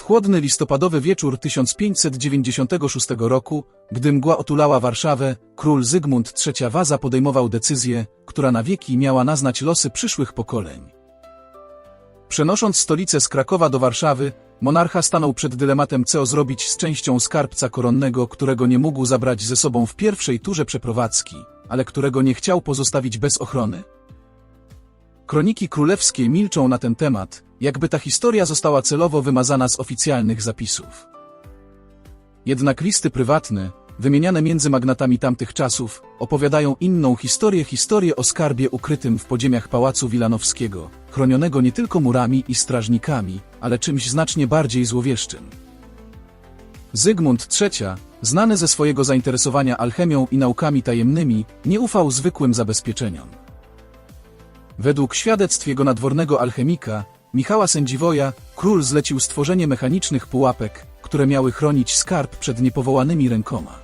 W chłodny listopadowy wieczór 1596 roku, gdy mgła otulała Warszawę, król Zygmunt III Waza podejmował decyzję, która na wieki miała naznać losy przyszłych pokoleń. Przenosząc stolicę z Krakowa do Warszawy, monarcha stanął przed dylematem co zrobić z częścią skarbca koronnego, którego nie mógł zabrać ze sobą w pierwszej turze przeprowadzki, ale którego nie chciał pozostawić bez ochrony. Kroniki królewskie milczą na ten temat, jakby ta historia została celowo wymazana z oficjalnych zapisów. Jednak listy prywatne, wymieniane między magnatami tamtych czasów, opowiadają inną historię, historię o skarbie ukrytym w podziemiach Pałacu Wilanowskiego, chronionego nie tylko murami i strażnikami, ale czymś znacznie bardziej złowieszczym. Zygmunt III, znany ze swojego zainteresowania alchemią i naukami tajemnymi, nie ufał zwykłym zabezpieczeniom. Według świadectw jego nadwornego alchemika, Michała Sędziwoja, król zlecił stworzenie mechanicznych pułapek, które miały chronić skarb przed niepowołanymi rękoma.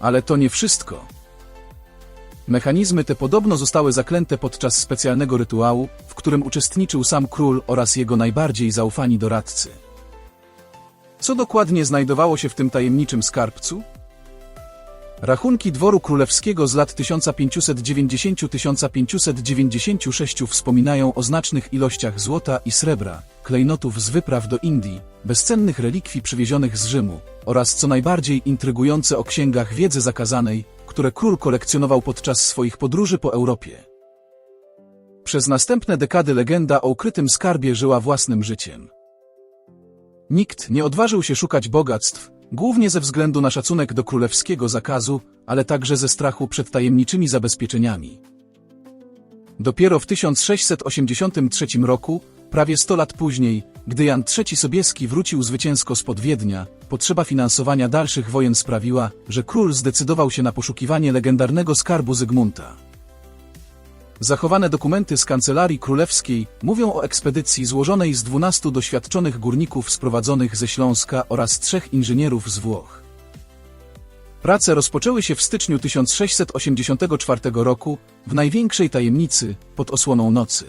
Ale to nie wszystko. Mechanizmy te podobno zostały zaklęte podczas specjalnego rytuału, w którym uczestniczył sam król oraz jego najbardziej zaufani doradcy. Co dokładnie znajdowało się w tym tajemniczym skarbcu? Rachunki dworu królewskiego z lat 1590-1596 wspominają o znacznych ilościach złota i srebra, klejnotów z wypraw do Indii, bezcennych relikwii przywiezionych z Rzymu oraz co najbardziej intrygujące o księgach wiedzy zakazanej, które król kolekcjonował podczas swoich podróży po Europie. Przez następne dekady legenda o ukrytym skarbie żyła własnym życiem. Nikt nie odważył się szukać bogactw, głównie ze względu na szacunek do królewskiego zakazu, ale także ze strachu przed tajemniczymi zabezpieczeniami. Dopiero w 1683 roku, prawie 100 lat później, gdy Jan III Sobieski wrócił zwycięsko spod Wiednia, potrzeba finansowania dalszych wojen sprawiła, że król zdecydował się na poszukiwanie legendarnego skarbu Zygmunta. Zachowane dokumenty z kancelarii królewskiej mówią o ekspedycji złożonej z 12 doświadczonych górników sprowadzonych ze Śląska oraz trzech inżynierów z Włoch. Prace rozpoczęły się w styczniu 1684 roku, w największej tajemnicy, pod osłoną nocy.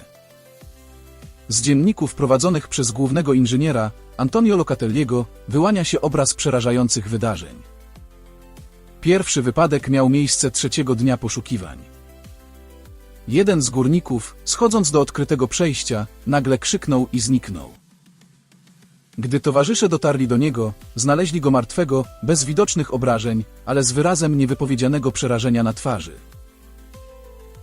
Z dzienników prowadzonych przez głównego inżyniera, Antonio Locatelliego, wyłania się obraz przerażających wydarzeń. Pierwszy wypadek miał miejsce trzeciego dnia poszukiwań. Jeden z górników, schodząc do odkrytego przejścia, nagle krzyknął i zniknął. Gdy towarzysze dotarli do niego, znaleźli go martwego, bez widocznych obrażeń, ale z wyrazem niewypowiedzianego przerażenia na twarzy.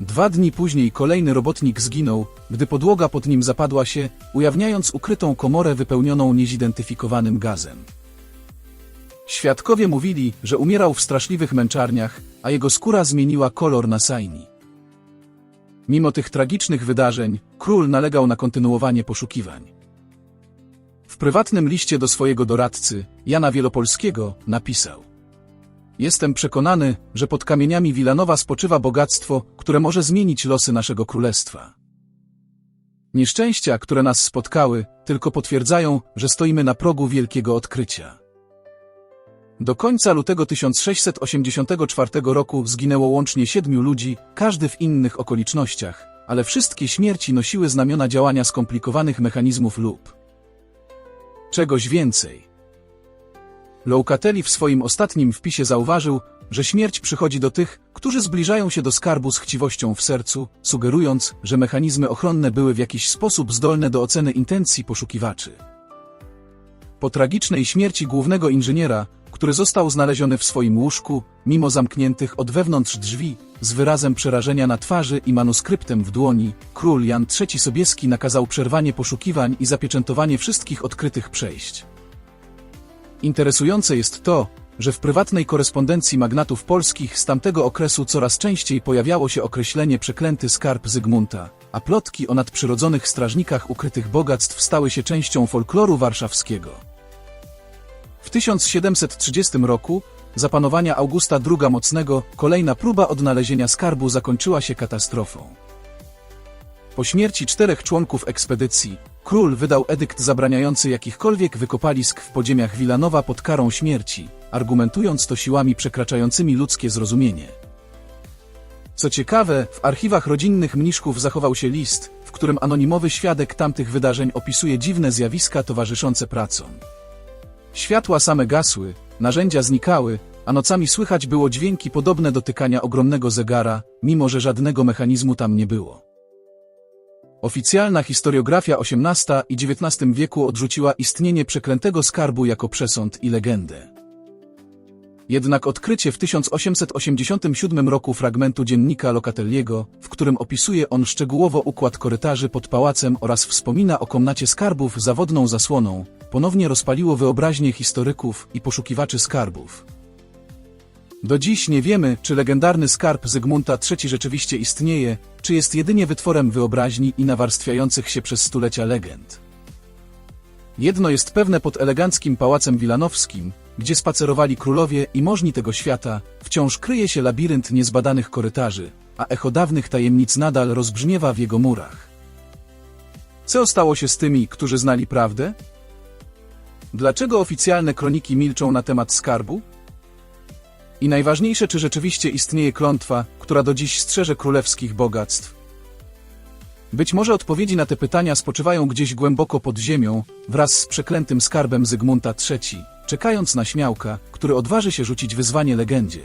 Dwa dni później kolejny robotnik zginął, gdy podłoga pod nim zapadła się, ujawniając ukrytą komorę wypełnioną niezidentyfikowanym gazem. Świadkowie mówili, że umierał w straszliwych męczarniach, a jego skóra zmieniła kolor na sajni. Mimo tych tragicznych wydarzeń, król nalegał na kontynuowanie poszukiwań. W prywatnym liście do swojego doradcy, Jana Wielopolskiego, napisał Jestem przekonany, że pod kamieniami Wilanowa spoczywa bogactwo, które może zmienić losy naszego królestwa. Nieszczęścia, które nas spotkały, tylko potwierdzają, że stoimy na progu wielkiego odkrycia. Do końca lutego 1684 roku zginęło łącznie siedmiu ludzi, każdy w innych okolicznościach, ale wszystkie śmierci nosiły znamiona działania skomplikowanych mechanizmów lub czegoś więcej. Locatelli w swoim ostatnim wpisie zauważył, że śmierć przychodzi do tych, którzy zbliżają się do skarbu z chciwością w sercu, sugerując, że mechanizmy ochronne były w jakiś sposób zdolne do oceny intencji poszukiwaczy. Po tragicznej śmierci głównego inżyniera, który został znaleziony w swoim łóżku, mimo zamkniętych od wewnątrz drzwi, z wyrazem przerażenia na twarzy i manuskryptem w dłoni, król Jan III Sobieski nakazał przerwanie poszukiwań i zapieczętowanie wszystkich odkrytych przejść. Interesujące jest to, że w prywatnej korespondencji magnatów polskich z tamtego okresu coraz częściej pojawiało się określenie przeklęty skarb Zygmunta, a plotki o nadprzyrodzonych strażnikach ukrytych bogactw stały się częścią folkloru warszawskiego. W 1730 roku, za panowania Augusta II Mocnego, kolejna próba odnalezienia skarbu zakończyła się katastrofą. Po śmierci czterech członków ekspedycji, król wydał edykt zabraniający jakichkolwiek wykopalisk w podziemiach Wilanowa pod karą śmierci, argumentując to siłami przekraczającymi ludzkie zrozumienie. Co ciekawe, w archiwach rodzinnych mniszków zachował się list, w którym anonimowy świadek tamtych wydarzeń opisuje dziwne zjawiska towarzyszące pracom. Światła same gasły, narzędzia znikały, a nocami słychać było dźwięki podobne do tykania ogromnego zegara, mimo że żadnego mechanizmu tam nie było. Oficjalna historiografia XVIII i XIX wieku odrzuciła istnienie przeklętego skarbu jako przesąd i legendę. Jednak odkrycie w 1887 roku fragmentu dziennika Locatelliego, w którym opisuje on szczegółowo układ korytarzy pod pałacem oraz wspomina o komnacie skarbów zawodną zasłoną, ponownie rozpaliło wyobraźnię historyków i poszukiwaczy skarbów. Do dziś nie wiemy, czy legendarny skarb Zygmunta III rzeczywiście istnieje, czy jest jedynie wytworem wyobraźni i nawarstwiających się przez stulecia legend. Jedno jest pewne pod eleganckim pałacem wilanowskim, gdzie spacerowali królowie i możni tego świata, wciąż kryje się labirynt niezbadanych korytarzy, a echo dawnych tajemnic nadal rozbrzmiewa w jego murach. Co stało się z tymi, którzy znali prawdę? Dlaczego oficjalne kroniki milczą na temat skarbu? I najważniejsze, czy rzeczywiście istnieje klątwa, która do dziś strzeże królewskich bogactw? Być może odpowiedzi na te pytania spoczywają gdzieś głęboko pod ziemią, wraz z przeklętym skarbem Zygmunta III, czekając na śmiałka, który odważy się rzucić wyzwanie legendzie.